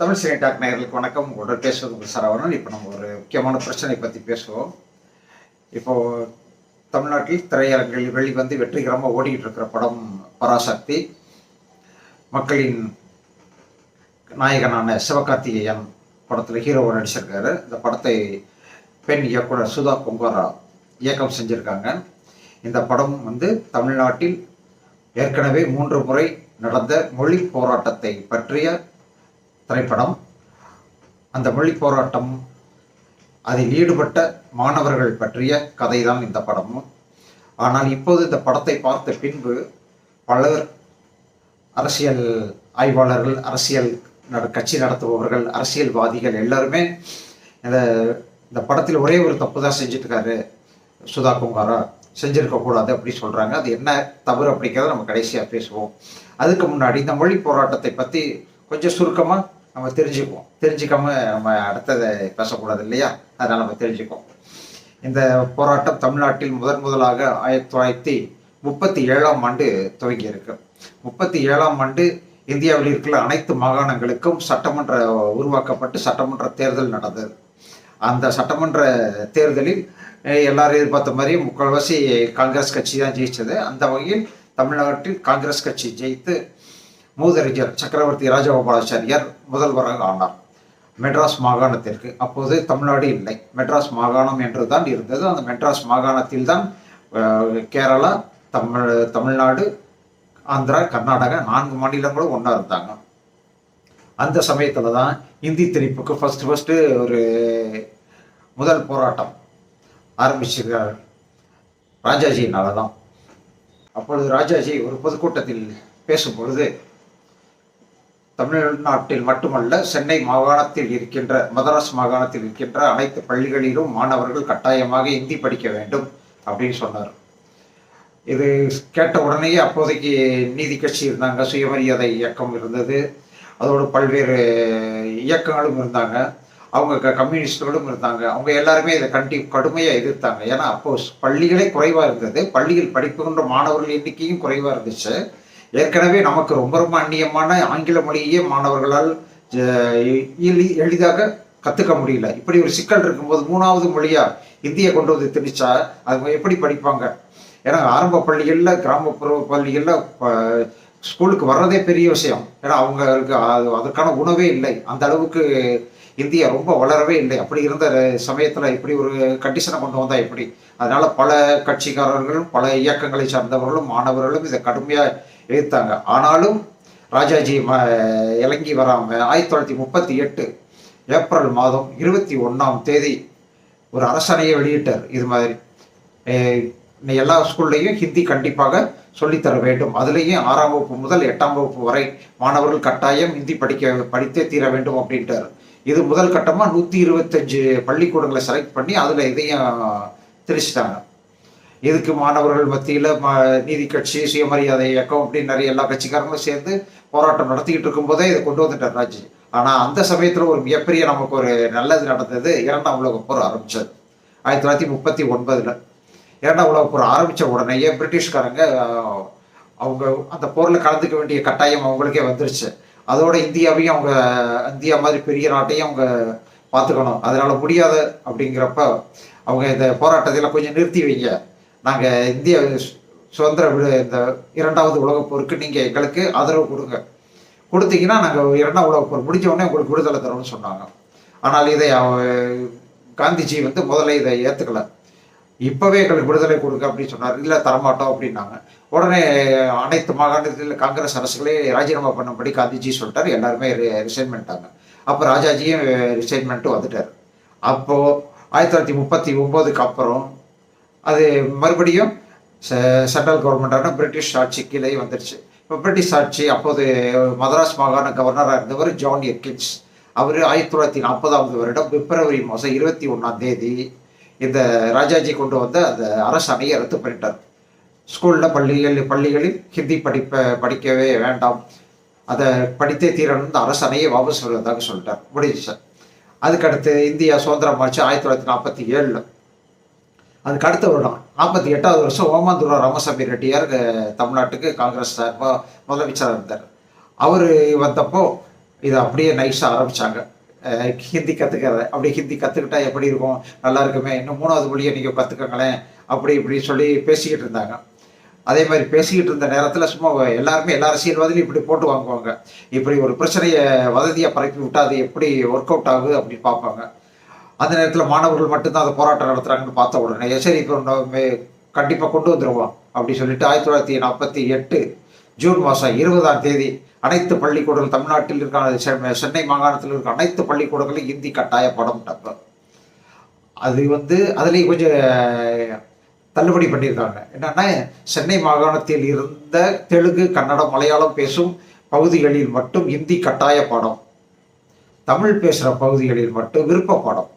Tamil cine talk நேர்களுக்கு வணக்கம். உங்களோட பேசுவது சரவணன். இப்போ நம்ம ஒரு முக்கியமான பிரச்சனை பற்றி பேசுவோம். இப்போது தமிழ்நாட்டில் திரையரங்கில் வெளிவந்து வெற்றிகரமாக ஓடிக்கிட்டு இருக்கிற படம் பராசக்தி. மக்களின் நாயகனான சிவகார்த்திகேயன் படத்தில் ஹீரோவை நடிச்சிருக்காரு. இந்த படத்தை பெண் இயக்குனர் சுதா பொங்கரா இயக்கம் செஞ்சுருக்காங்க. இந்த படம் வந்து தமிழ்நாட்டில் ஏற்கனவே மூன்று முறை நடந்த மொழி போராட்டத்தை பற்றிய திரைப்படம் அந்த மொழி போராட்டம் அதில் ஈடுபட்ட மாணவர்கள் பற்றிய கதை தான் இந்த படமும் ஆனால் இப்போது இந்த படத்தை பார்த்த பின்பு பலர் அரசியல் ஆய்வாளர்கள் அரசியல் நட கட்சி நடத்துபவர்கள் அரசியல்வாதிகள் எல்லாருமே இந்த இந்த படத்தில் ஒரே ஒரு தப்பு தான் செஞ்சுட்டுருக்காரு சுதா குமாரா செஞ்சுருக்கக்கூடாது அப்படி சொல்கிறாங்க அது என்ன தவறு அப்படிங்கிறத நம்ம கடைசியாக பேசுவோம். அதுக்கு முன்னாடி இந்த மொழி போராட்டத்தை பற்றி கொஞ்சம் சுருக்கமாக நம்ம தெரிஞ்சுக்குவோம். தெரிஞ்சுக்காம நம்ம அடுத்ததை பேசக்கூடாது இல்லையா அதனால் நம்ம தெரிஞ்சுக்குவோம். இந்த போராட்டம் தமிழ்நாட்டில் முதன் முதலாக ஆயிரத்தி தொள்ளாயிரத்தி முப்பத்தி ஏழாம் ஆண்டு துவங்கி இருக்கு முப்பத்தி ஏழாம் ஆண்டு இந்தியாவில் இருக்கிற அனைத்து மாகாணங்களுக்கும் சட்டமன்ற உருவாக்கப்பட்டு சட்டமன்ற தேர்தல் நடந்தது. அந்த சட்டமன்ற தேர்தலில் எல்லாரும் எதிர்பார்த்த மாதிரி முக்கால்வாசி காங்கிரஸ் கட்சி தான் ஜெயிச்சது. அந்த வகையில் தமிழ்நாட்டில் காங்கிரஸ் கட்சி ஜெயித்து மூதறிஞர் சக்கரவர்த்தி ராஜகோபாலாச்சாரியார் முதல்வராக ஆனார். மெட்ராஸ் மாகாணத்திற்கு. அப்போது தமிழ்நாடு இல்லை. மெட்ராஸ் மாகாணம் என்று தான் இருந்தது. அந்த மெட்ராஸ் மாகாணத்தில் தான் கேரளா தமிழ் தமிழ்நாடு ஆந்திரா கர்நாடகா நான்கு மாநிலங்களும் ஒன்றா இருந்தாங்க. அந்த சமயத்தில் தான் இந்தி திணிப்புக்கு ஃபஸ்ட்டு ஃபஸ்ட்டு ஒரு முதல் போராட்டம் ஆரம்பிச்சிருக்கார் ராஜாஜியினால தான் அப்பொழுது ராஜாஜி ஒரு பொதுக்கூட்டத்தில் பேசும்பொழுது தமிழ்நாட்டில் மட்டுமல்ல சென்னை மாகாணத்தில் இருக்கின்ற மதராஸ் மாகாணத்தில் இருக்கின்ற அனைத்து பள்ளிகளிலும் மாணவர்கள் கட்டாயமாக இந்தி படிக்க வேண்டும் அப்படின்னு சொன்னார். இது கேட்ட உடனேயே அப்போதைக்கு நீதி கட்சி இருந்தாங்க சுயமரியாதை இயக்கம் இருந்தது. அதோடு பல்வேறு இயக்கங்களும் இருந்தாங்க. அவங்க கம்யூனிஸ்டுகளும் இருந்தாங்க. அவங்க எல்லாருமே இதை கண்டி கடுமையாக எதிர்த்தாங்க. ஏன்னா அப்போ பள்ளிகளே குறைவாக இருந்தது. பள்ளியில் படிப்புகின்ற மாணவர்கள் எண்ணிக்கையும் குறைவாக இருந்துச்சு. ஏற்கனவே நமக்கு ரொம்ப ரொம்ப அந்நியமான ஆங்கில மொழியே மாணவர்களால் எளி எளிதாக கற்றுக்க முடியல. இப்படி ஒரு சிக்கல் இருக்கும்போது மூணாவது மொழியாக இந்தியை கொண்டு வந்து திணிச்சா அவங்க எப்படி படிப்பாங்க? ஏன்னா ஆரம்ப பள்ளிகளில் கிராமப்புற பள்ளிகளில் ஸ்கூலுக்கு வர்றதே பெரிய விஷயம். ஏன்னா அவங்களுக்கு அது அதற்கான உணவே இல்லை. அந்த அளவுக்கு இந்தியா ரொம்ப வளரவே இல்லை. அப்படி இருந்த சமயத்தில் இப்படி ஒரு கண்டிஷனை கொண்டு வந்தால் எப்படி? அதனால் பல கட்சிக்காரர்களும் பல இயக்கங்களை சார்ந்தவர்களும் மாணவர்களும் இதை கடுமையாக எதிர்த்தாங்க ஆனாலும் ராஜாஜி ம வராமல் ஆயிரத்தி தொள்ளாயிரத்தி முப்பத்தி எட்டு ஏப்ரல் மாதம் இருபத்தி ஒன்றாம் தேதி ஒரு அரசணையை வெளியிட்டார். இது மாதிரி எல்லா ஸ்கூல்லையும் ஹிந்தி கண்டிப்பாக சொல்லித்தர வேண்டும். அதுலேயும் ஆறாம் வகுப்பு முதல் எட்டாம் வகுப்பு வரை மாணவர்கள் கட்டாயம் ஹிந்தி படிக்க படித்தே தீர வேண்டும் அப்படின்ட்டார். இது முதல் கட்டமாக நூற்றி இருபத்தஞ்சு பள்ளிக்கூடங்களை செலக்ட் பண்ணி அதில் இதையும் திரிச்சிட்டாங்க இதுக்கு மாணவர்கள் மத்தியில் ம நீதி கட்சி சுயமரியாதை இயக்கம் அப்படின்னு நிறைய எல்லா கட்சிக்காரங்களும் சேர்ந்து போராட்டம் நடத்திக்கிட்டு இருக்கும்போதே இதை கொண்டு வந்துட்டார் ராஜி ஆனால் அந்த சமயத்தில் ஒரு மிகப்பெரிய நமக்கு ஒரு நல்லது நடந்தது இரண்டாம் உலக போர் ஆரம்பித்தது ஆயிரத்தி தொள்ளாயிரத்தி முப்பத்தி ஒன்பதில். இரண்டாம் உலக போர் ஆரம்பித்த உடனேயே பிரிட்டிஷ்காரங்க அவங்க அந்த போரில் கலந்துக்க வேண்டிய கட்டாயம் அவங்களுக்கே வந்துருச்சு. அதோட இந்தியாவையும் அவங்க இந்தியா மாதிரி பெரிய நாட்டையும் அவங்க பார்த்துக்கணும். அதனால் முடியாது அப்படிங்கிறப்ப அவங்க இந்த போராட்டத்தில் கொஞ்சம் நிறுத்தி வைங்க. நாங்கள் இந்திய சுதந்திர விடு இந்த இரண்டாவது உலகப் போருக்கு நீங்கள் எங்களுக்கு ஆதரவு கொடுங்க. கொடுத்தீங்கன்னா நாங்கள் இரண்டாம் உலகப் போர் முடிஞ்ச உடனே உங்களுக்கு விடுதலை தரோம்னு சொன்னாங்க. ஆனால் இதை அவ- காந்திஜி வந்து முதல்ல இதை ஏற்றுக்கல இப்போவே எங்களுக்கு விடுதலை கொடுங்க அப்படின்னு சொன்னார். இல்லை தரமாட்டோம் அப்படின்னாங்க. உடனே அனைத்து மாகாணத்தில் காங்கிரஸ் அரசுகளே ராஜினாமா பண்ணும்படி காந்திஜி சொல்லிட்டார். எல்லாருமே ரிசைன் பண்ணிட்டாங்க. அப்போ ராஜாஜியும் ரிசைன்மெண்ட்டும் வந்துட்டார். அப்போது ஆயிரத்தி தொள்ளாயிரத்தி முப்பத்தி ஒம்போதுக்கு அப்புறம் அது மறுபடியும் சென்ட்ரல் கவர்மெண்டான பிரிட்டிஷ் ஆட்சி கீழே வந்துருச்சு. இப்போ பிரிட்டிஷ் ஆட்சி அப்போது மதராஸ் மாகாண கவர்னராக இருந்தவர் ஜான் எக்கின்ஸ் அவர் ஆயிரத்தி தொள்ளாயிரத்தி நாற்பதாவது வருடம் பிப்ரவரி மாதம் இருபத்தி ஒன்றாம் தேதி இந்த ராஜாஜி கொண்டு வந்த அந்த அரசாணையை ரத்து பண்ணிட்டார். ஸ்கூலில் பள்ளிகள் பள்ளிகளில் ஹிந்தி படிப்ப படிக்கவே வேண்டாம். அதை படித்தே தீரணும் இந்த அரசணையை வாபஸ் வருவதாக சொல்லிட்டார். முடிஞ்சிச்சு. அதுக்கடுத்து இந்தியா சுதந்திரமாச்சு ஆயிரத்தி தொள்ளாயிரத்தி நாற்பத்தி ஏழில். அதுக்கு அடுத்த வருடம் நாற்பத்தி எட்டாவது வருஷம் ஓமாந்துரா ராமசாமி ரெட்டியார் தமிழ்நாட்டுக்கு காங்கிரஸ் சார்பாக முதலமைச்சராக இருந்தார் அவர் வந்தப்போ இதை அப்படியே நைஸாக ஆரம்பிச்சாங்க. ஹிந்தி கற்றுக்கிறத அப்படி ஹிந்தி கற்றுக்கிட்டா எப்படி இருக்கும்? நல்லா இருக்குமே இன்னும் மூணாவது மொழியை நீங்கள் கற்றுக்கங்களேன் அப்படி இப்படி சொல்லி பேசிக்கிட்டு இருந்தாங்க. அதே மாதிரி பேசிக்கிட்டு இருந்த நேரத்தில் சும்மா எல்லாருமே எல்லா அரசியல்வாதிலையும் இப்படி போட்டு வாங்குவாங்க. இப்படி ஒரு பிரச்சனையை வதந்தியாக பரப்பி விட்டால் அது எப்படி ஒர்க் அவுட் ஆகுது அப்படின்னு பார்ப்பாங்க. அந்த நேரத்தில் மாணவர்கள் மட்டும்தான் அதை போராட்டம் நடத்துகிறாங்கன்னு பார்த்த உடனே சரி இப்போ கண்டிப்பாக கொண்டு வந்துடுவோம் அப்படி சொல்லிட்டு ஆயிரத்தி தொள்ளாயிரத்தி நாற்பத்தி எட்டு ஜூன் மாதம் இருபதாம் தேதி அனைத்து பள்ளிக்கூடங்கள் தமிழ்நாட்டில் இருக்க செ- சென்னை மாகாணத்தில் இருக்க அனைத்து பள்ளிக்கூடங்களும் இந்தி கட்டாய படம் டப்ப அது வந்து அதுலேயும் கொஞ்சம் தள்ளுபடி பண்ணியிருக்காங்க. என்னென்னா சென்னை மாகாணத்தில் இருந்த தெலுங்கு கன்னடம் மலையாளம் பேசும் பகுதிகளில் மட்டும் இந்தி கட்டாய பாடம் தமிழ் பேசுகிற பகுதிகளில் மட்டும் விருப்ப பாடம்.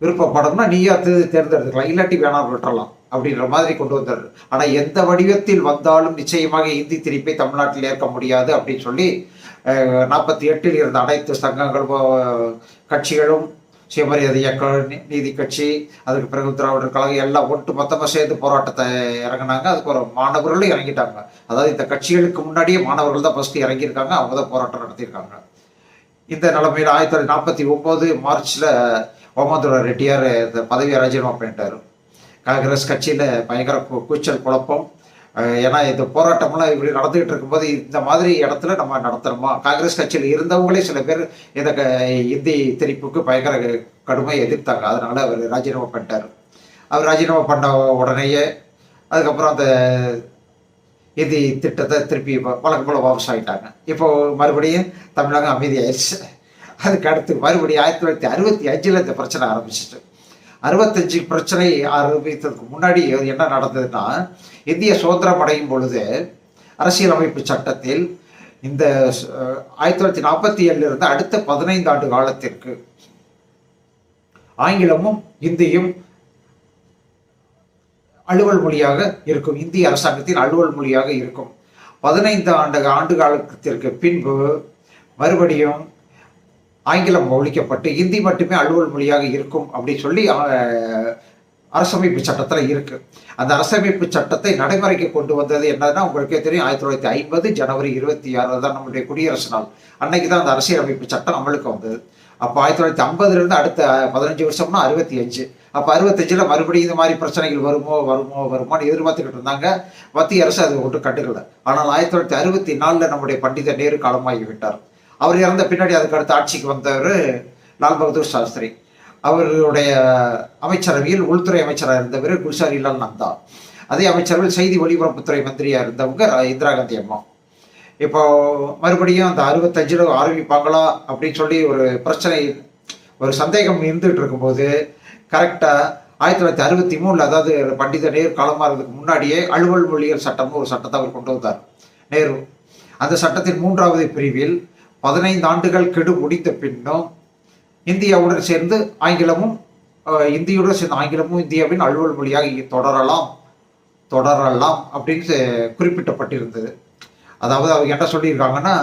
விருப்பப்படணும்னா பாடம்னா நீயா தே- தேர்ந்தெடுத்துக்கலாம். இல்லாட்டி வேணாம் விட்டுறலாம். அப்படின்ற மாதிரி கொண்டு வந்தார் ஆனால் எந்த வடிவத்தில் வந்தாலும் நிச்சயமாக இந்தி திரிப்பை தமிழ்நாட்டில் ஏற்க முடியாது அப்படின்னு சொல்லி நாற்பத்தி எட்டில் இருந்த அனைத்து சங்கங்களும் கட்சிகளும் சுயமரியாதை இயக்கம் நீதி கட்சி அதுக்கு பிறகு திராவிடர் கழகம் எல்லாம் ஒட்டு மொத்தமாக சேர்ந்து போராட்டத்தை இறங்குனாங்க. அதுக்கு ஒரு மாணவர்களும் இறங்கிட்டாங்க. அதாவது இந்த கட்சிகளுக்கு முன்னாடியே மாணவர்கள் தான் ஃபர்ஸ்ட் இறங்கியிருக்காங்க. அவங்க தான் போராட்டம் நடத்தியிருக்காங்க. இந்த நிலைமையில் ஆயிரத்தி தொள்ளாயிரத்தி நாற்பத்தி ஒம்பது மார்ச்சில் ஓமந்துர ரெட்டியார் இந்த பதவியை ராஜினாமா பண்ணிட்டார். காங்கிரஸ் கட்சியில் பயங்கர கூச்சல் குழப்பம். ஏன்னா இந்த போராட்டம்லாம் இப்படி நடந்துகிட்டு இருக்கும்போது இந்த மாதிரி இடத்துல நம்ம நடத்தணுமா? காங்கிரஸ் கட்சியில் இருந்தவங்களே சில பேர் இந்த க இந்தி திணிப்புக்கு பயங்கர கடுமையை எதிர்த்தாங்க. அதனால அவர் ராஜினாமா பண்ணிட்டார். அவர் ராஜினாமா பண்ண உடனேயே அதுக்கப்புறம் அந்த இந்தி திட்டத்தை திருப்பி வழக்கம் போல வாபஸ் ஆகிட்டாங்க இப்போது மறுபடியும் தமிழகம் அமைதியாயிருச்சு அதுக்கு அடுத்து மறுபடியும் ஆயிரத்தி தொள்ளாயிரத்தி அறுபத்தி அஞ்சில் இந்த பிரச்சனை ஆரம்பிச்சிட்டு. அறுபத்தஞ்சு பிரச்சனை ஆரம்பித்ததுக்கு முன்னாடி என்ன நடந்ததுன்னா இந்திய சுதந்திரம் அடையும் பொழுது அரசியலமைப்பு சட்டத்தில் இந்த ஆயிரத்தி தொள்ளாயிரத்தி நாற்பத்தி ஏழுலேருந்து அடுத்த பதினைந்து ஆண்டு காலத்திற்கு ஆங்கிலமும் இந்தியும் அலுவல் மொழியாக இருக்கும். இந்திய அரசாங்கத்தின் அலுவல் மொழியாக இருக்கும். பதினைந்து ஆண்டு ஆண்டு காலத்திற்கு பின்பு மறுபடியும் ஆங்கிலம் ஒழிக்கப்பட்டு இந்தி மட்டுமே அலுவல் மொழியாக இருக்கும் அப்படின்னு சொல்லி அரசமைப்பு சட்டத்தில் இருக்கு. அந்த அரசமைப்பு சட்டத்தை நடைமுறைக்கு கொண்டு வந்தது என்னன்னா உங்களுக்கே தெரியும் ஆயிரத்தி தொள்ளாயிரத்தி ஐம்பது ஜனவரி இருபத்தி ஆறு தான் நம்முடைய குடியரசு நாள். அன்னைக்கு தான் அந்த அரசியலமைப்பு சட்டம் அமலுக்கு வந்தது. அப்போ ஆயிரத்தி தொள்ளாயிரத்தி ஐம்பதுல இருந்து அடுத்த பதினஞ்சு வருஷம்னா அறுபத்தி அஞ்சு. அப்போ அறுபத்தஞ்சில் மறுபடியும் இது மாதிரி பிரச்சனைகள் வருமோ வருமோ வருமோன்னு எதிர்பார்த்துக்கிட்டு இருந்தாங்க. மத்திய அரசு அது ஒன்றும் கண்டுக்கல. ஆனால் ஆயிரத்தி தொள்ளாயிரத்தி அறுபத்தி நாலில் நம்முடைய பண்டித நேரு காலமாகி விட்டார். அவர் இறந்த பின்னாடி அதுக்கு அடுத்த ஆட்சிக்கு வந்தவர் லால் பகதூர் சாஸ்திரி. அவருடைய அமைச்சரவையில் உள்துறை அமைச்சராக இருந்தவர் குல்சாரிலால் நந்தா. அதே அமைச்சரவையில் செய்தி ஒலிபரப்புத்துறை மந்திரியாக இருந்தவங்க இந்திரா காந்தி அம்மா. இப்போ மறுபடியும் அந்த அறுபத்தஞ்சில் ஆரம்பிப்பாங்களா அப்படின்னு சொல்லி ஒரு பிரச்சனை ஒரு சந்தேகம் இருந்துகிட்டு இருக்கும்போது கரெக்டாக ஆயிரத்தி தொள்ளாயிரத்தி அறுபத்தி மூணில் அதாவது பண்டித நேரு காலமாகிறதுக்கு முன்னாடியே அலுவல் மொழிகள் சட்டம்னு ஒரு சட்டத்தை அவர் கொண்டு வந்தார். நேரு. அந்த சட்டத்தின் மூன்றாவது பிரிவில் பதினைந்து ஆண்டுகள் கெடு முடித்த பின்னும் இந்தியாவுடன் சேர்ந்து ஆங்கிலமும் இந்தியுடன் சேர்ந்து ஆங்கிலமும் இந்தியாவின் அலுவல் மொழியாக இங்கே தொடரலாம் தொடரலாம் அப்படின்னு குறிப்பிட்டப்பட்டிருந்தது. அதாவது அவங்க என்ன சொல்லியிருக்காங்கன்னா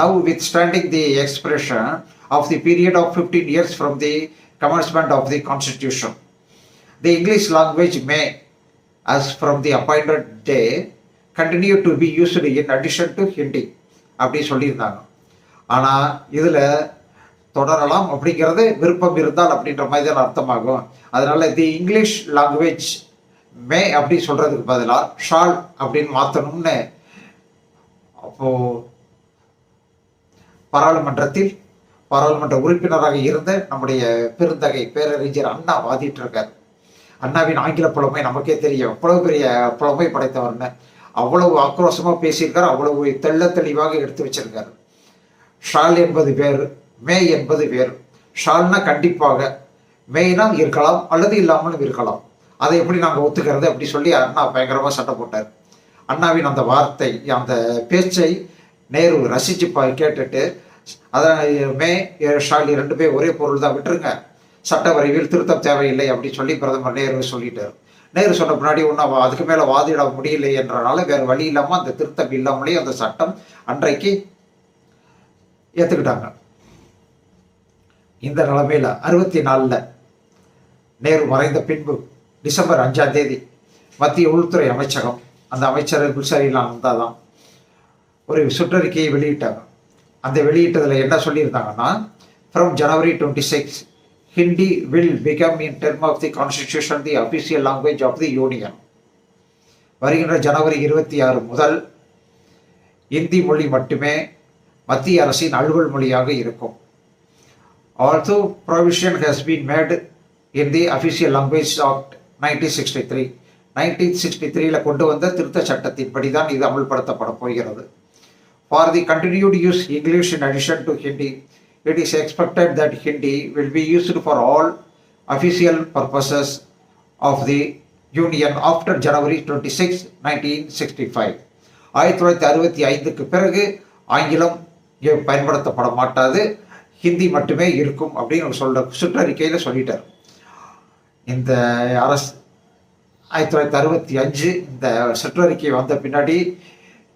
notwithstanding the expression of the period of fifteen years from the commencement of the constitution the English language may as from the appointed day continue to be used in addition to Hindi அப்படி சொல்லியிருந்தாங்க. ஆனால் இதில் தொடரலாம் அப்படிங்கிறது விருப்பம் இருந்தால் அப்படின்ற மாதிரி தான் அர்த்தமாகும். அதனால் தி இங்கிலீஷ் லாங்குவேஜ் மே அப்படி சொல்கிறதுக்கு பதிலாக ஷால் அப்படின்னு மாற்றணும்னு அப்போது பாராளுமன்றத்தில் பாராளுமன்ற உறுப்பினராக இருந்த நம்முடைய பெருந்தகை பேரறிஞர் அண்ணா வாதிட்டு இருக்கார் அண்ணாவின் ஆங்கில புலமை நமக்கே தெரியும். எவ்வளவு பெரிய புலமை படைத்தவர்னு. அவ்வளவு ஆக்ரோஷமாக பேசியிருக்காரு. அவ்வளவு தெள்ள தெளிவாக எடுத்து வச்சிருக்காரு. ஷால் என்பது வேறு மே என்பது வேறு. ஷால்னா கண்டிப்பாக மேய்னா இருக்கலாம் அல்லது இல்லாமலும் இருக்கலாம். அதை எப்படி நாங்கள் ஒத்துக்கிறது அப்படி சொல்லி அண்ணா பயங்கரமாக சண்டை போட்டார். அண்ணாவின் அந்த வார்த்தை அந்த பேச்சை நேரு ரசிச்சு பா கேட்டுட்டு அதான் மே ஷால் ரெண்டுமே ஒரே பொருள் தான் விட்டுருங்க. சட்ட வரைவில் திருத்தம் தேவையில்லை அப்படின்னு சொல்லி பிரதமர் நேரு சொல்லிட்டார். நேரு சொன்ன முன்னாடி ஒன்றும் அதுக்கு மேலே வாதிட முடியலை என்றனால வேறு வழி இல்லாமல் அந்த திருத்தம் இல்லாமலே அந்த சட்டம் அன்றைக்கு ஏற்றுக்கிட்டாங்க இந்த நிலைமையில் அறுபத்தி நாலில் நேரு மறைந்த பின்பு டிசம்பர் அஞ்சாம் தேதி மத்திய உள்துறை அமைச்சகம் அந்த அமைச்சர் குல்சாரி இருந்தால் தான் ஒரு சுற்றறிக்கையை வெளியிட்டாங்க. அந்த வெளியிட்டதில் என்ன சொல்லியிருந்தாங்கன்னா from January twenty six Hindi will become in term of the constitution the official language of the union வருகின்ற ஜனவரி இருபத்தி ஆறு முதல் இந்தி மொழி மட்டுமே மத்திய அரசின் அலுவல் மொழியாக இருக்கும். Also provision has been made in the official language act nineteen sixty three nineteen sixty த்ரீல கொண்டு வந்த திருத்த சட்டத்தின்படி தான் இது அமல்படுத்தப்பட போகிறது. For the continued use English in addition to Hindi it is expected that Hindi will be used for all official purposes of the union after January twenty six nineteen sixty five ஆயிரத்தி தொள்ளாயிரத்தி அறுபத்தி ஐந்துக்கு பிறகு ஆங்கிலம் இங்கே பயன்படுத்தப்பட மாட்டாது ஹிந்தி மட்டுமே இருக்கும் அப்படின்னு சொல்ற சுற்றறிக்கையில் சொல்லிட்டார். இந்த அரசு ஆயிரத்தி தொள்ளாயிரத்தி அறுபத்தி அஞ்சு இந்த சுற்றறிக்கை வந்த பின்னாடி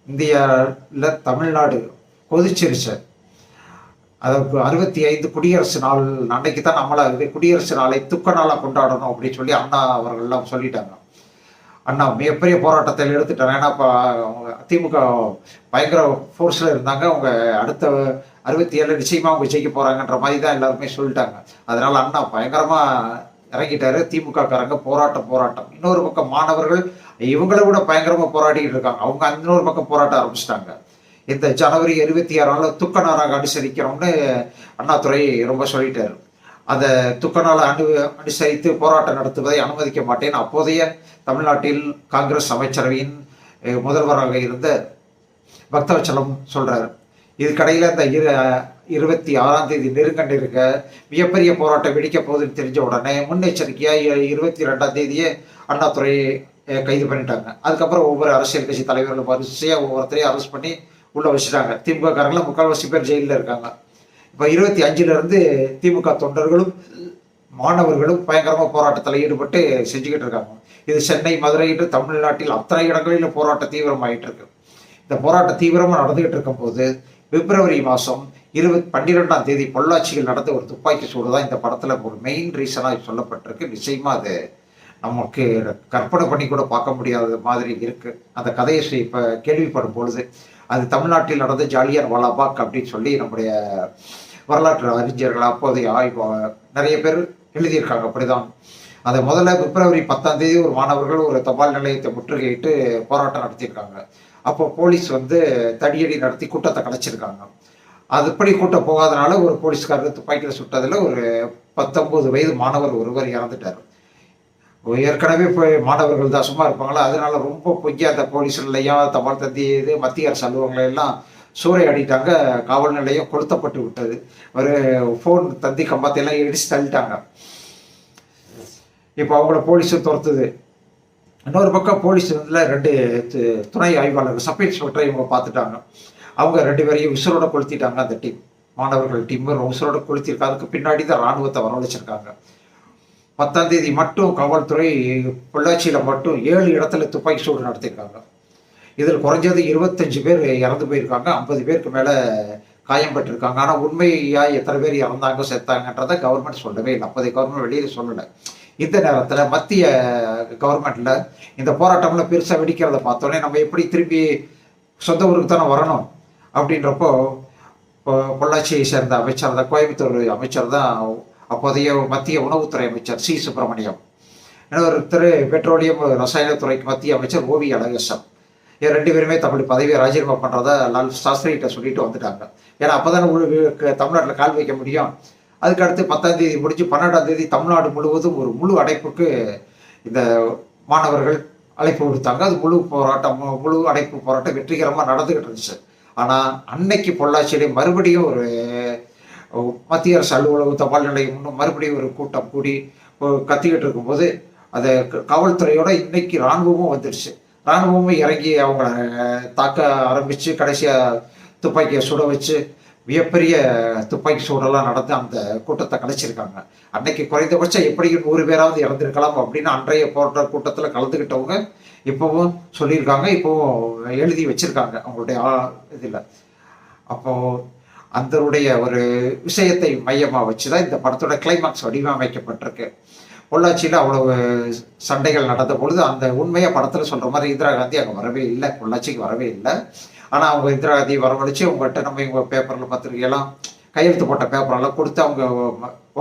இந்தியாவில் தமிழ்நாடு கொதிச்சிருச்சு அதற்கு அறுபத்தி ஐந்து குடியரசு நாள் அன்னைக்கு தான் நம்மளை குடியரசு நாளை துக்க நாளாக கொண்டாடணும் அப்படின்னு சொல்லி அண்ணா அவர்கள்லாம் சொல்லிட்டாங்க. அண்ணா மிகப்பெரிய போராட்டத்தில் எடுத்துட்டாங்க ஏன்னா இப்போ திமுக பயங்கர ஃபோர்ஸில் இருந்தாங்க. அவங்க அடுத்த அறுபத்தி ஏழு நிச்சயமாக அவங்க ஜெயிக்க போகிறாங்கன்ற மாதிரி தான் எல்லாருமே சொல்லிட்டாங்க. அதனால் அண்ணா பயங்கரமாக இறங்கிட்டாரு. திமுகக்காரங்க போராட்டம் போராட்டம். இன்னொரு பக்கம் மாணவர்கள் இவங்களை விட பயங்கரமாக போராடிக்கிட்டு இருக்காங்க. அவங்க இன்னொரு பக்கம் போராட்ட ஆரம்பிச்சிட்டாங்க. இந்த ஜனவரி இருபத்தி ஆறு நாள் துக்க நாராக அனுசரிக்கிறோம்னு அண்ணாதுறை ரொம்ப சொல்லிட்டாரு. அந்த துக்கநாள் அனு அனுசரித்து போராட்டம் நடத்துவதை அனுமதிக்க மாட்டேன். அப்போதைய தமிழ்நாட்டில் காங்கிரஸ் அமைச்சரவையின் முதல்வராக இருந்த பக்தவச்சலம் சொல்றாரு. இதுக்கடையில் இந்த இரு இருபத்தி ஆறாம் தேதி நெருங்கண்டிருக்க மிகப்பெரிய போராட்டம் வெடிக்க போகுதுன்னு தெரிஞ்ச உடனே முன்னெச்சரிக்கையாக இருபத்தி ரெண்டாம் தேதியே அண்ணாதுரை கைது பண்ணிட்டாங்க. அதுக்கப்புறம் ஒவ்வொரு அரசியல் கட்சி தலைவர்களும் வரிசையாக ஒவ்வொருத்தரையும் அரெஸ்ட் பண்ணி உள்ள வச்சுட்டாங்க. திமுக காரங்களும் முக்கால்வாசி பேர் ஜெயிலில் இருக்காங்க. இப்போ இருபத்தி அஞ்சுலேருந்து திமுக தொண்டர்களும் மாணவர்களும் பயங்கரமாக போராட்டத்தில் ஈடுபட்டு செஞ்சுக்கிட்டு இருக்காங்க. இது சென்னை மதுரை என்று தமிழ்நாட்டில் அத்தனை இடங்களிலும் போராட்டம் தீவிரமாயிட்டு இருக்கு. இந்த போராட்டம் தீவிரமாக நடந்துகிட்டு இருக்கும்போது பிப்ரவரி மாதம் இருபத் பன்னிரெண்டாம் தேதி பொள்ளாச்சியில் நடந்த ஒரு துப்பாக்கி சூடு தான் இந்த படத்தில் ஒரு மெயின் ரீசனாக சொல்லப்பட்டிருக்கு. நிச்சயமாக அது நமக்கு கற்பனை பண்ணி கூட பார்க்க முடியாத மாதிரி இருக்குது அந்த கதையை இப்போ கேள்விப்படும் பொழுது அது தமிழ்நாட்டில் நடந்த ஜாலியர் வாலாபாக் அப்படின்னு சொல்லி நம்முடைய வரலாற்று அறிஞர்கள் அப்போதைய ஆய்வு நிறைய பேர் எழுதியிருக்காங்க அப்படிதான். அதை முதல்ல பிப்ரவரி பத்தாம் தேதி ஒரு மாணவர்கள் ஒரு தபால் நிலையத்தை முற்றுகையிட்டு போராட்டம் நடத்தியிருக்காங்க. அப்போ போலீஸ் வந்து தடியடி நடத்தி கூட்டத்தை கலைச்சிருக்காங்க. அதுபடி கூட்டம் போகாதனால ஒரு போலீஸ்காரர் துப்பாக்கியில் சுட்டதில் ஒரு பத்தொன்பது வயது மாணவர் ஒருவர் இறந்துட்டார். ஏற்கனவே இப்போ மாணவர்கள் தான் சும்மா இருப்பாங்களா? அதனால ரொம்ப பொய்யா அந்த போலீஸ் நிலையம் தபால் தந்தி இது மத்திய அரசு அலுவலகங்களை எல்லாம் சூறையாடிட்டாங்க. காவல் நிலையம் கொளுத்தப்பட்டு விட்டது. ஒரு ஃபோன் தந்தி கம்பத்தையெல்லாம் இடிச்சு தள்ளிட்டாங்க. இப்போ அவங்கள போலீஸும் துரத்துது. இன்னொரு பக்கம் போலீஸ் இதில் ரெண்டு து- துணை ஆய்வாளர்கள் சப் இன்ஸ்பெக்டரை இவங்க பார்த்துட்டாங்க. அவங்க ரெண்டு பேரையும் விசுரோட கொளுத்திட்டாங்க அந்த டீம். மாணவர்கள் டீம் உசுரோட கொளுத்திருக்காங்க அதுக்கு பின்னாடி தான் ராணுவத்தை வரவழைச்சிருக்காங்க. பத்தாம் தேதி மட்டும் காவல்துறை பொள்ளாச்சியில் மட்டும் ஏழு இடத்துல துப்பாக்கி சூடு நடத்தியிருக்காங்க. இதில் குறைஞ்சது இருபத்தஞ்சு பேர் இறந்து போயிருக்காங்க. ஐம்பது பேருக்கு மேலே காயம் பட்டிருக்காங்க ஆனால் உண்மையாக எத்தனை பேர் இறந்தாங்க செத்தாங்கன்றதை கவர்மெண்ட் சொல்லவே இல்லை. அப்போதைய கவர்மெண்ட் வெளியில் சொல்லலை. இந்த நேரத்தில் மத்திய கவர்மெண்ட்டில் இந்த போராட்டம்லாம் பெருசாக வெடிக்கிறத பார்த்தோன்னே நம்ம எப்படி திரும்பி சொந்த ஊருக்கு தானே வரணும் அப்படின்றப்போ பொள்ளாச்சியை சேர்ந்த அமைச்சர் தான் கோயம்புத்தூர் அமைச்சர் தான் அப்போதைய மத்திய உணவுத்துறை அமைச்சர் சி. சுப்பிரமணியம் இன்னொருத்தர் பெட்ரோலியம் ரசாயனத்துறைக்கு மத்திய அமைச்சர் ஓவி அழகேசன். இது ரெண்டு பேருமே தமிழ் பதவியை ராஜினாமா பண்ணுறதா லால் சாஸ்திரிகிட்ட சொல்லிட்டு வந்துட்டாங்க. ஏன்னா அப்போதானே தமிழ்நாட்டில் கால் வைக்க முடியும். அதுக்கு அடுத்து பத்தாம் தேதி முடிஞ்சு பன்னெண்டாம் தேதி தமிழ்நாடு முழுவதும் ஒரு முழு அடைப்புக்கு இந்த மாணவர்கள் அழைப்பு கொடுத்தாங்க அது முழு போராட்டம் மு- முழு அடைப்பு போராட்டம் வெற்றிகரமாக நடந்துகிட்டு இருந்துச்சு. ஆனால் அன்னைக்கு பொள்ளாச்சியிலே மறுபடியும் ஒரு மத்திய அரசு அலுவலகம் தபால் நிலையம் இன்னும் மறுபடியும் ஒரு கூட்டம் கூடி கத்திக்கிட்டு இருக்கும்போது அதை காவல்துறையோட இன்னைக்கு இராணுவமும் வந்துடுச்சு இராணுவமும் இறங்கி அவங்கள தாக்க ஆரம்பித்து கடைசியாக துப்பாக்கியை சுட வச்சு மிகப்பெரிய துப்பாக்கி சூடெல்லாம் நடந்து அந்த கூட்டத்தை கலைச்சிருக்காங்க. அன்னைக்கு குறைந்தபட்சம் எப்படியும் நூறு பேராவது இறந்துருக்கலாம் அப்படின்னு அன்றைய போராட்ட கூட்டத்தில் கலந்துக்கிட்டவங்க இப்போவும் சொல்லியிருக்காங்க இப்போவும் எழுதி வச்சிருக்காங்க அவங்களுடைய இதில். அப்போது அந்தருடைய ஒரு விஷயத்தை மையமாக வச்சு தான் இந்த படத்தோட கிளைமாக்ஸ் வடிவமைக்கப்பட்டிருக்கு. பொள்ளாச்சியில் அவ்வளவு சண்டைகள் நடந்த பொழுது அந்த உண்மையை படத்தில் சொல்கிற மாதிரி இந்திரா காந்தி அங்கே வரவே இல்லை. பொள்ளாச்சிக்கு வரவே இல்லை. ஆனால் அவங்க இந்திரா காந்தி வரவழைச்சு உங்கள்கிட்ட நம்ம இவங்க பேப்பரில் பத்திரிகையெல்லாம் கையெழுத்து போட்ட பேப்பரெல்லாம் கொடுத்து அவங்க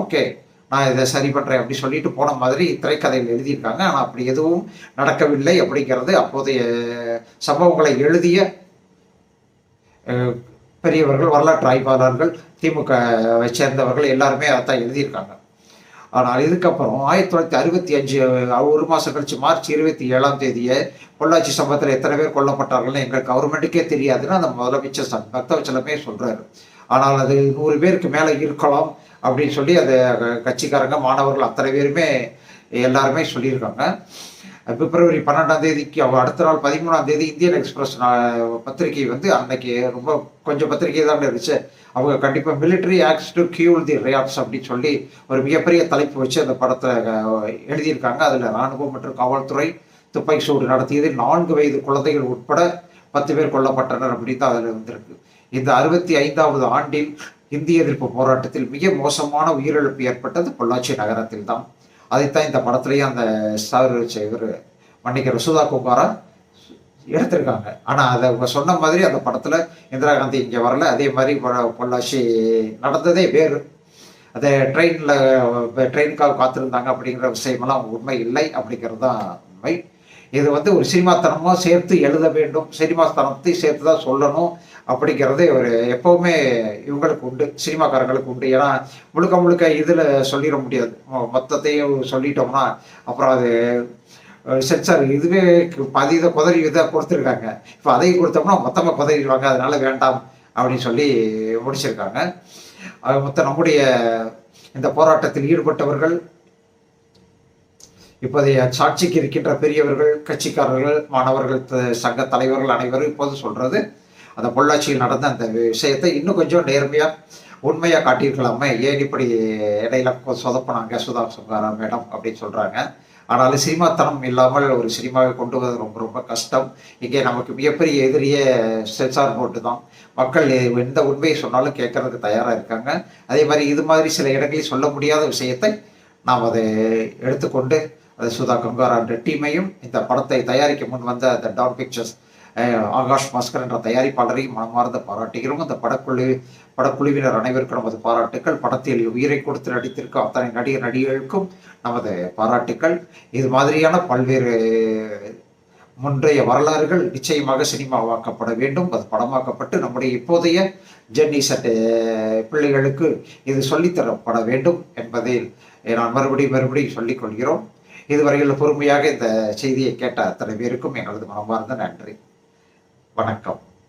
ஓகே நான் இதை சரி பண்ணுறேன் அப்படி சொல்லிட்டு போன மாதிரி திரைக்கதையில் எழுதியிருக்காங்க. ஆனால் அப்படி எதுவும் நடக்கவில்லை அப்படிங்கிறது அப்போதைய சம்பவங்களை எழுதிய பெரியவர்கள் வரலாற்று ஆய்வாளர்கள் திமுகவை சேர்ந்தவர்கள் எல்லாருமே அதான் எழுதியிருக்காங்க. ஆனால் இதுக்கப்புறம் ஆயிரத்தி தொள்ளாயிரத்தி அறுபத்தி அஞ்சு ஒரு மாதம் கழிச்சு மார்ச் இருபத்தி ஏழாம் தேதியே பொள்ளாச்சி சம்பவத்தில் எத்தனை பேர் கொல்லப்பட்டார்கள்னு எங்கள் கவர்மெண்ட்டுக்கே தெரியாதுன்னு அந்த முதலமைச்சர் சன் பக்தவச்சலமே சொல்கிறாரு ஆனால் அது நூறு பேருக்கு மேலே இருக்கலாம் அப்படின்னு சொல்லி அந்த கட்சிக்காரங்க மாணவர்கள் அத்தனை பேருமே எல்லாருமே சொல்லியிருக்காங்க. பிப்ரவரி பன்னெண்டாம் தேதிக்கு அடுத்த நாள் பதிமூணாம் தேதி இந்தியன் எக்ஸ்பிரஸ் பத்திரிகை வந்து அன்னைக்கு ரொம்ப கொஞ்சம் பத்திரிகை தான் இருந்துச்சு. அவங்க கண்டிப்பாக military acts to quell the rapes அப்படின்னு சொல்லி ஒரு மிகப்பெரிய தலைப்பு வச்சு அந்த படத்தை எழுதியிருக்காங்க. அதில் ராணுவம் மற்றும் காவல்துறை துப்பாக்கி சூடு நடத்தியது. நான்கு வயது குழந்தைகள் உட்பட பத்து பேர் கொல்லப்பட்டனர் அப்படின்னு தான் அதில் வந்திருக்கு. இந்த அறுபத்தி ஐந்தாவது ஆண்டில் இந்திய எதிர்ப்பு போராட்டத்தில் மிக மோசமான உயிரிழப்பு ஏற்பட்டது பொள்ளாச்சி நகரத்தில் தான் அதைத்தான் இந்த படத்துலேயே அந்த சார் இவர் மன்னிக்கிற சுதா குமாரா எடுத்திருக்காங்க. ஆனால் அதை அவங்க சொன்ன மாதிரி அந்த படத்தில் இந்திரா காந்தி இங்கே வரல. அதே மாதிரி பொள்ளாச்சி நடந்ததே வேறு. அதை ட்ரெயினில் ட்ரெயினுக்காக காத்திருந்தாங்க அப்படிங்கிற விஷயமெல்லாம் உண்மை இல்லை அப்படிங்கிறது தான் உண்மை. இது வந்து ஒரு சினிமாத்தனமாக சேர்த்து எழுத வேண்டும். சினிமாத்தனத்தை சேர்த்து தான் சொல்லணும். அப்படிங்கிறது ஒரு எப்போவுமே இவங்களுக்கு உண்டு சினிமாக்காரங்களுக்கு உண்டு. ஏன்னா முழுக்க முழுக்க இதில் சொல்லிட முடியாது. மொத்தத்தையும் சொல்லிட்டோம்னா அப்புறம் அது சென்சார் இதுவே பாதி இதை குதறி இதை கொடுத்துருக்காங்க. இப்போ அதையும் கொடுத்தோம்னா மொத்தமாக குதறிடுவாங்க. அதனால வேண்டாம் அப்படின்னு சொல்லி முடிச்சிருக்காங்க. அது மொத்தம் நம்முடைய இந்த போராட்டத்தில் ஈடுபட்டவர்கள் இப்போதைய சாட்சிக்கு இருக்கின்ற பெரியவர்கள் கட்சிக்காரர்கள் மாணவர்கள் சங்க தலைவர்கள் அனைவரும் இப்போது சொல்றது அந்த பொள்ளாச்சியில் நடந்த அந்த விஷயத்தை இன்னும் கொஞ்சம் நேர்மையா உண்மையா காட்டியிருக்கலாமே. ஏன் இப்படி இடையில சொதப்பினாங்க சுதா சுங்காரா மேடம் அப்படின்னு சொல்றாங்க. ஆனாலும் சினிமாத்தனம் இல்லாமல் ஒரு சினிமாவை கொண்டு வருவது ரொம்ப ரொம்ப கஷ்டம். இங்கே நமக்கு மிகப்பெரிய எதிரியே சென்சார் போட்டு தான் மக்கள் எந்த உண்மையை சொன்னாலும் கேட்கறதுக்கு தயாராக இருக்காங்க. அதே மாதிரி இது மாதிரி சில இடங்களில் சொல்ல முடியாத விஷயத்தை நாம் அதை எடுத்துக்கொண்டு அது சுதா கங்காரா என்ற டீமையும் இந்த படத்தை தயாரிக்க முன் வந்த அந்த டான் பிக்சர்ஸ் ஆகாஷ் பாஸ்கர் என்ற தயாரிப்பாளரையும் மனமார்ந்த பாராட்டுகிறோம். அந்த படக்குழு படக்குழுவினர் அனைவருக்கும் நமது பாராட்டுக்கள். படத்தில் உயிரை கொடுத்து நடித்திருக்கும் அத்தனை நடிகர் நடிகர்களுக்கும் நமது பாராட்டுக்கள். இது மாதிரியான பல்வேறு முன்றைய வரலாறுகள் நிச்சயமாக சினிமாவாக்கப்பட வேண்டும். அது படமாக்கப்பட்டு நம்முடைய இப்போதைய ஜென்னி சட்ட பிள்ளைகளுக்கு இது சொல்லித்தரப்பட வேண்டும் என்பதில் நான் மறுபடியும் மறுபடியும் சொல்லிக் கொள்கிறோம். இதுவரையில் பொறுமையாக இந்த செய்தியை கேட்ட அத்தனை பேருக்கும் எங்களது மனமார்ந்த நன்றி. வணக்கம்.